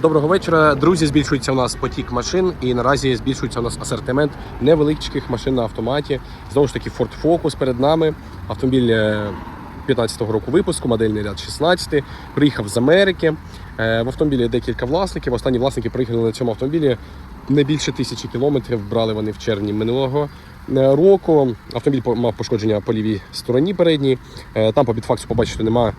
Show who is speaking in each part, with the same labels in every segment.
Speaker 1: Доброго вечора, друзі. Збільшується у нас потік машин, і наразі збільшується у нас асортимент невеличких машин на автоматі. Знову ж таки, Ford Focus перед нами. Автомобіль е, 15-го року випуску, модельний ряд 16. Приїхав з Америки. Е, В автомобілі декілька власників. Останні власники приїхали на цьому автомобілі не більше тисячі кілометрів. Брали вони в червні минулого е, року. Автомобіль мав пошкодження по лівій стороні передній. Е, Там по підфаксу побачите, немає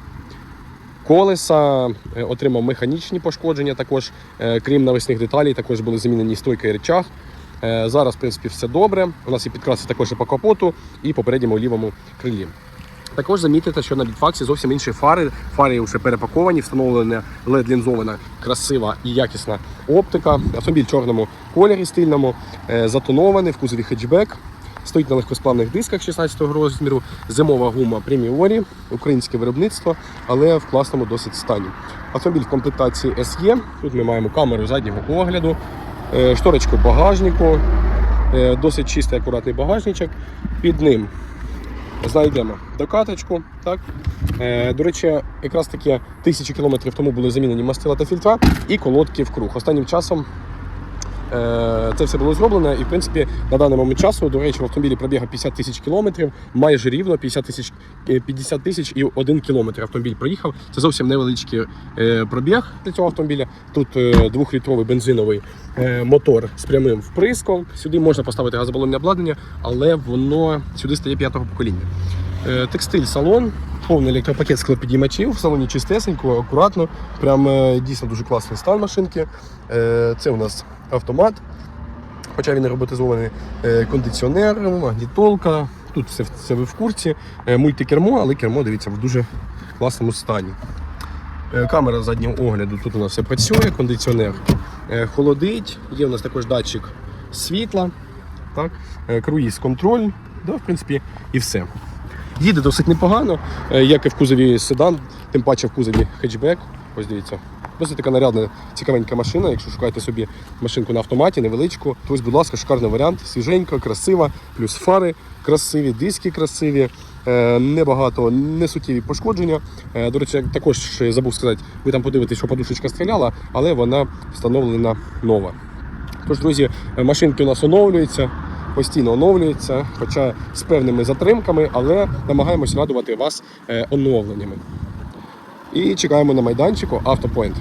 Speaker 1: колеса, е, отримав механічні пошкодження також, е, крім навісних деталей, також були замінені стойка і речах. Е, Зараз, в принципі, все добре. У нас є підкраси також і по капоту і по передньому лівому крилі. Також замітите, що на бітфаксі зовсім інші фари. Фари вже перепаковані, встановлена led лінзована красива і якісна оптика. Автомобіль в чорному кольорі стильному, затонований в кузові хетчбек. Стоїть на легкосплавних дисках 16 розміру, зимова гума преміорі, українське виробництво, але в класному досить стані. Автомобіль в комплектації SE. Тут ми маємо камеру заднього огляду, е, шторочку багажнику, е, досить чистий акуратний багажничок. Під ним знайдемо докаточку. Так? Е, до речі, якраз таки тисячі кілометрів тому були замінені мастила та фільтра і колодки в круг. Останнім часом це все було зроблено, і в принципі на даний момент часу, до речі, в автомобілі пробіга 50 тисяч кілометрів, майже рівно 50 тисяч е, 50 тисяч і 1 кілометр автомобіль проїхав. Це зовсім невеличкий е, пробіг для цього автомобіля. Тут е, двохлітровий бензиновий е, мотор з прямим вприском. Сюди можна поставити газобалонне обладнання, але воно сюди стає п'ятого покоління. Е, Текстиль салон, повний електропакет склопідіймачів, в салоні чистесенько, акуратно. Прям е, дійсно дуже класний стан машинки. Е, Це у нас автомат. Хоча він роботизований е, кондиціонер, магнітолка. Тут все, все ви в курсі. Мультикермо, але кермо дивіться в дуже класному стані. Камера заднього огляду, тут у нас все працює, кондиціонер холодить, є у нас також датчик світла, так? круїз контроль, да, в принципі, і все. Їде досить непогано, е, як і в кузові седан, тим паче в кузові хетчбек. Ось дивіться. Досить така нарядна, цікавенька машина. Якщо шукаєте собі машинку на автоматі, невеличку, то ось, будь ласка, шикарний варіант, свіженька, красива, плюс фари красиві, диски красиві, е, небагато, не суттєві пошкодження. Е, До речі, також ще забув сказати, ви там подивитесь, що подушечка стріляла, але вона встановлена нова. Тож, друзі, машинки у нас оновлюються, постійно оновлюється, хоча з певними затримками, але намагаємось радувати вас е, оновленнями. І чекаємо на майданчику Автопоінт.